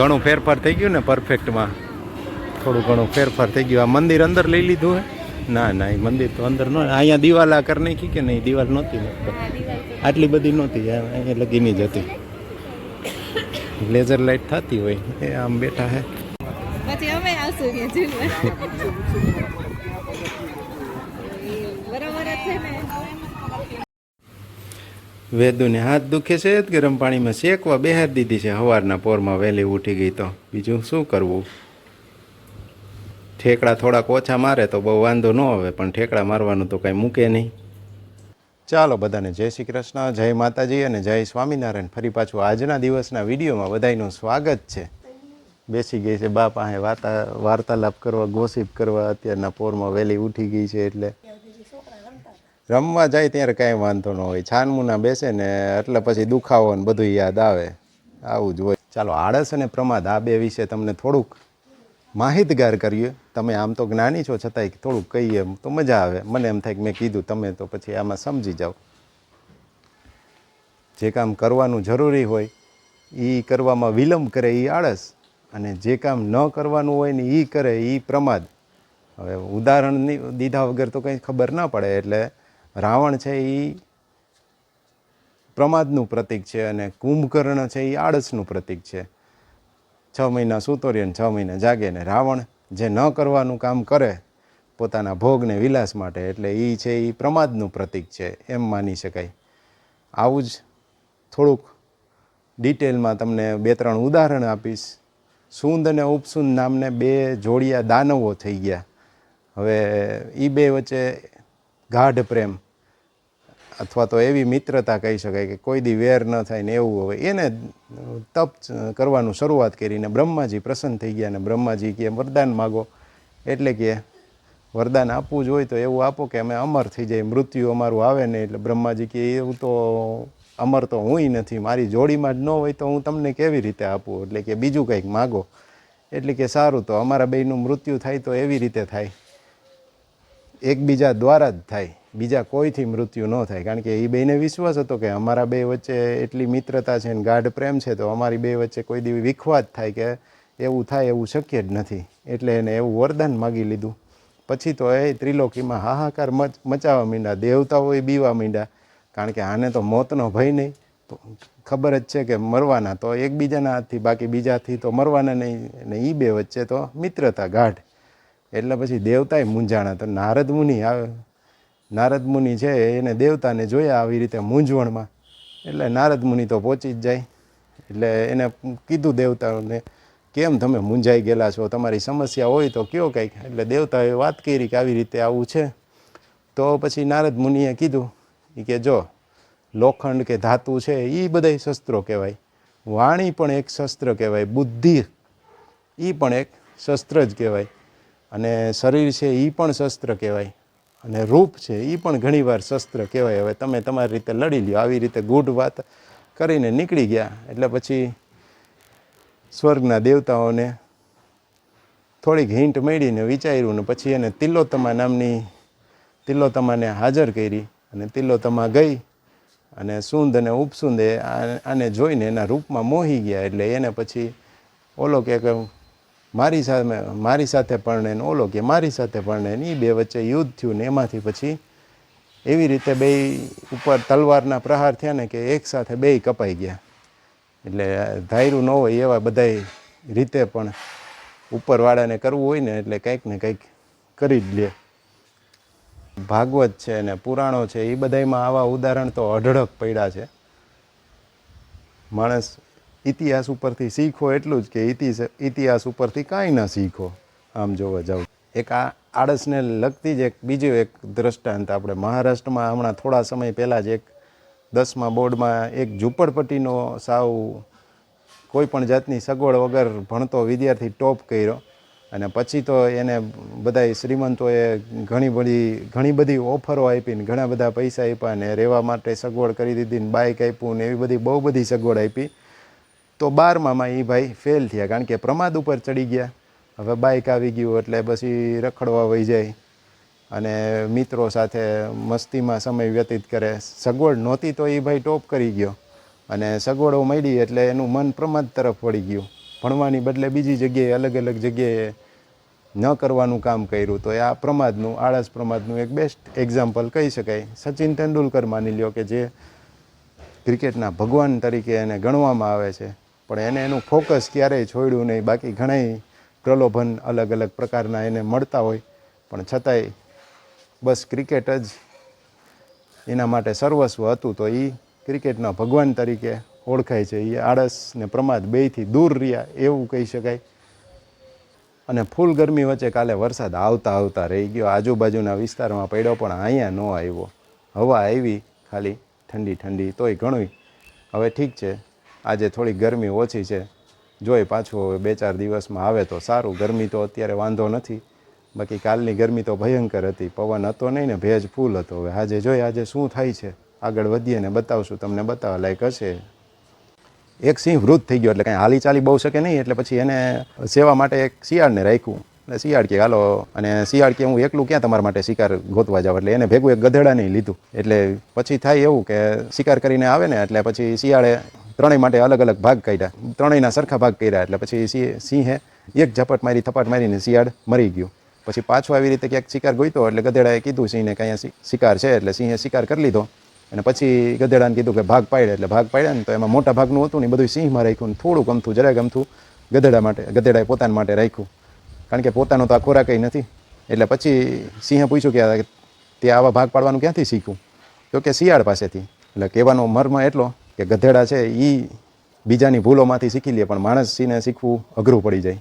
ઘણું ફેરફાર થઈ ગયું ને પરફેક્ટમાં થોડું ઘણું ફેરફાર થઈ ગયું. આ મંદિર અંદર લઈ લીધું હે? ના ના, એ મંદિર તો અંદર ન અહીંયા દિવાલ આ કરી નાખી કે નહીં? દિવાલ નહોતી આટલી બધી નહોતી. અહીંયા લગીની જ હતી. લેઝર લાઇટ થતી હોય. એ આમ બેઠા હે. પછી અમે આવશું કે ઝૂલવા બરાબર જ છે ને વેદુને હાથ દુખે છે ગરમ પાણીમાં શેકવા બેહાર દીધી છે. સવારના પોરમાં વહેલી ઉઠી ગઈ તો બીજું શું કરવું? ઠેકડા થોડાક ઓછા મારે તો બહુ વાંધો ન આવે, પણ ઠેકડા મારવાનું તો કાંઈ મૂકે નહીં. ચાલો બધાને જય શ્રી કૃષ્ણ, જય માતાજી અને જય સ્વામિનારાયણ. ફરી પાછું આજના દિવસના વિડીયોમાં બધાયનું સ્વાગત છે. બેસી ગઈ છે બા પાસે વાર્તા વાર્તાલાપ કરવા, ગોસિપ કરવા, અત્યારના પોરમાં વહેલી ઉઠી ગઈ છે એટલે રમવા જાય ત્યારે કાંઈ વાંધો ન હોય. છાનમુના બેસે ને એટલે પછી દુખાવો ને બધું યાદ આવે. આવું જ હોય. ચાલો, આળસ અને પ્રમાદ આ બે વિશે તમને થોડુંક માહિતગાર કરીએ. તમે આમ તો જ્ઞાની છો, છતાંય થોડુંક કહીએ તો મજા આવે. મને એમ થાય કે મેં કીધું, તમે તો પછી આમાં સમજી જાઓ. જે કામ કરવાનું જરૂરી હોય એ કરવામાં વિલંબ કરે એ આળસ. અને જે કામ ન કરવાનું હોય ને એ કરે એ પ્રમાદ. હવે ઉદાહરણની દીધા વગર તો કંઈ ખબર ના પડે. એટલે રાવણ છે એ પ્રમાદનું પ્રતીક છે અને કુંભકર્ણ છે એ આળસનું પ્રતીક છે. છ મહિના સૂતો રહે છ મહિના જાગે ને રાવણ જે ન કરવાનું કામ કરે, પોતાના ભોગને વિલાસ માટે, એટલે એ છે એ પ્રમાદનું પ્રતીક છે, એમ માની શકાય. આવું જ થોડુંક ડિટેલમાં તમને બે ત્રણ ઉદાહરણ આપીશ. સુંદ અને ઉપસુંદ નામને બે જોડિયા દાનવો થઈ ગયા. હવે એ બે વચ્ચે ગાઢ પ્રેમ અથવા તો એવી મિત્રતા કહી શકાય કે કોઈ દી વેર ન થાય ને એવું હવે એને તપ કરવાનું શરૂઆત કરીને બ્રહ્માજી પ્રસન્ન થઈ ગયા ને બ્રહ્માજી કે વરદાન માગો. એટલે કે, વરદાન આપવું જ હોય તો એવું આપો કે અમે અમર થઈ જાય, મૃત્યુ અમારું આવે નહીં એટલે બ્રહ્માજી કે એવું તો અમર તો હુંય નથી, મારી જોડીમાં જ ન હોય તો હું તમને કેવી રીતે આપું? એટલે કે, બીજું કંઈક માગો. એટલે કે, સારું તો અમારા બેયનું મૃત્યુ થાય તો એવી રીતે થાય. એકબીજા દ્વારા જ થાય. બીજા કોઈથી મૃત્યુ ન થાય. કારણ કે એ બેને વિશ્વાસ હતો કે અમારા બે વચ્ચે એટલી મિત્રતા છે ને ગાઢ પ્રેમ છે, તો અમારી બે વચ્ચે કોઈ દીવી વિખવાદ થાય કે એવું થાય એવું શક્ય જ નથી. એટલે એને એવું વરદાન માગી લીધું. પછી તો એ ત્રિલોકીમાં હાહાકાર મચ, મચાવવા માંડ્યા. દેવતાઓએ બીવા માંડ્યા. કારણ કે આને તો મોતનો ભય નહીં. તો ખબર જ છે કે મરવાના તો એકબીજાના હાથથી, બાકી બીજાથી તો મરવાના નહીં. અને એ બે વચ્ચે તો મિત્રતા ગાઢ. એટલે પછી દેવતાએ મૂંઝાણા. તો નારદ મુનિ આવે. નારદ મુનિ છે એને દેવતાને જોયા આવી રીતે મૂંઝવણમાં. એટલે નારદ મુનિ તો પહોંચી જ જાય. એટલે એને કીધું દેવતાઓને, કેમ તમે મૂંઝાઈ ગયેલા છો? તમારી સમસ્યા હોય તો કયો કંઈક. એટલે દેવતાએ વાત કરી કે આવી રીતે આવું છે. તો પછી નારદ મુનિએ કીધું એ કે જો, લોખંડ કે ધાતુ છે એ બધાય શસ્ત્રો કહેવાય. વાણી પણ એક શસ્ત્ર કહેવાય, બુદ્ધિ એ પણ એક શસ્ત્ર જ કહેવાય. અને શરીર છે એ પણ શસ્ત્ર કહેવાય. અને રૂપ છે એ પણ ઘણીવાર શસ્ત્ર કહેવાય. હવે તમે તમારી રીતે લડી લ્યો. આવી રીતે ગૂઢ વાત કરીને નીકળી ગયા. એટલે પછી સ્વર્ગના દેવતાઓને થોડીક હિંટ મળીને વિચાર્યું ને પછી એને તિલોત્તમા નામની તિલોત્તમાને હાજર કરી અને તિલોત્તમા ગઈ અને સુંદ અને ઉપસુંદે આને જોઈને એના રૂપમાં મોહી ગયા. એટલે એને પછી ઓલો કે મારી સામે મારી સાથે પરણે ને ઓલો કે મારી સાથે પરણે ને એ બે વચ્ચે યુદ્ધ થયું ને એમાંથી પછી એવી રીતે બે ઉપર તલવારના પ્રહાર થયા ને કે એક સાથે બે કપાઈ ગયા. એટલે ધાયરું ન હોય એવા બધાય રીતે પણ ઉપરવાળાને કરવું હોય ને એટલે કંઈક ને કંઈક કરી જ લે. ભાગવત છે ને પુરાણો છે એ બધાયમાં આવા ઉદાહરણ તો અઢળક પડ્યા છે. માણસ ઇતિહાસ ઉપરથી શીખો એટલું જ કે ઇતિહાસ ઉપરથી કાંઈ ના શીખો. આમ જોવા જાઓ એક આ આળસને લગતી જ એક બીજું એક દ્રષ્ટાંત આપણે મહારાષ્ટ્રમાં હમણાં થોડા સમય પહેલાં જ એક દસમા બોર્ડમાં એક ઝૂંપડપટ્ટીનો સાવ કોઈ પણ જાતની સગવડ વગર ભણતો વિદ્યાર્થી ટોપ કર્યો. અને પછી તો એને બધાય શ્રીમંતોએ ઘણી બધી ઘણી બધી ઓફરો આપી ને ઘણા બધા પૈસા આપ્યા ને રહેવા માટે સગવડ કરી દીધી ને બાઇક આપ્યું ને એવી બધી બહુ બધી સગવડ આપી. તો બારમામાં એ ભાઈ ફેલ થયા કારણ કે પ્રમાદ ઉપર ચડી ગયા. હવે બાઇક આવી ગયું એટલે પછી રખડવા વહી જાય. અને મિત્રો સાથે મસ્તીમાં સમય વ્યતીત કરે. સગવડ નહોતી તો એ ભાઈ ટોપ કરી ગયો. અને સગવડો મળી એટલે એનું મન પ્રમાદ તરફ વળી ગયું. ભણવાની બદલે બીજી જગ્યાએ અલગ અલગ જગ્યાએ ન કરવાનું કામ કર્યું. તો એ આ પ્રમાદનું, આળસ પ્રમાદનું એક બેસ્ટ એક્ઝામ્પલ કહી શકાય. સચિન તેંડુલકર માની લ્યો કે જે ક્રિકેટના ભગવાન તરીકે એને ગણવામાં આવે છે. પણ એને એનું ફોકસ ક્યારેય છોડ્યું નહીં. બાકી ઘણાય પ્રલોભન અલગ અલગ પ્રકારના એને મળતા હોય. પણ છતાંય બસ ક્રિકેટ જ એના માટે સર્વસ્વ હતું. તો એ ક્રિકેટના ભગવાન તરીકે ઓળખાય છે. એ આળસ ને પ્રમાદ બેયથી દૂર રહ્યા એવું કહી શકાય. અને ફૂલ ગરમી વચ્ચે કાલે વરસાદ આવતા આવતા રહી ગયો. આજુબાજુના વિસ્તારમાં પડ્યો, પણ અહીંયા ન આવ્યો. હવા આવી, ખાલી ઠંડી ઠંડી, તોય ઘણું હવે ઠીક છે. આજે થોડી ગરમી ઓછી છે. જોઈ પાછું હવે બે ચાર દિવસમાં આવે તો સારું. ગરમી તો અત્યારે વાંધો નથી. બાકી કાલની ગરમી તો ભયંકર હતી. પવન હતો નહીં ને ભેજ ફૂલ હતો. હવે આજે જોઈ આજે શું થાય છે? આગળ વધીએ ને બતાવશું. તમને બતાવવા લાયક હશે. એક સિંહ વૃદ્ધ થઈ ગયો એટલે કાંઈ હાલી ચાલી બહુ શકે નહીં. એટલે પછી એને સેવા માટે એક શિયાળને રાખ્યું. એટલે શિયાળ કે, હાલો. અને શિયાળ કે, હું એકલું ક્યાં તમારા માટે શિકાર ગોતવા જાઉં? એટલે એને ભેગું એક ગધેડા નહીં લીધું. એટલે પછી થાય એવું કે શિકાર કરીને આવે ને એટલે પછી શિયાળે ત્રણેય માટે અલગ અલગ ભાગ કાઢ્યા. ત્રણેયના સરખા ભાગ કર્યા એટલે પછી સિંહ- સિંહે એક ઝપટ મારી, થપાટ મારીને શિયાળ મરી ગયું. પછી પાછું આવી રીતે ક્યાંક શિકાર ગોઈતો એટલે ગધેડાએ કીધું, સિંહને કે અહીંયા શિ- શિકાર છે? એટલે સિંહે શિકાર કરી લીધો. અને પછી ગધેડાને કીધું કે ભાગ પાડ્યા એટલે ભાગ પાડ્યા ને તો એમાં મોટા ભાગનું હતું ને એ બધું સિંહમાં રાખ્યું ને થોડું ગમતું જરાક ગમતું ગધેડા માટે, ગધેડાએ પોતાના માટે રાખ્યું. કારણ કે પોતાનો તો આ ખોરાક નથી. એટલે પછી સિંહે પૂછ્યું કે આ તે આવા ભાગ પાડવાનું ક્યાંથી શીખ્યું? તો કે શિયાળ પાસેથી. એટલે કહેવાનો મર્મ એટલો કે ગધેડા છે એ બીજાની ભૂલોમાંથી શીખી લે, પણ માણસ સિંહને શીખવું અઘરું પડી જાય.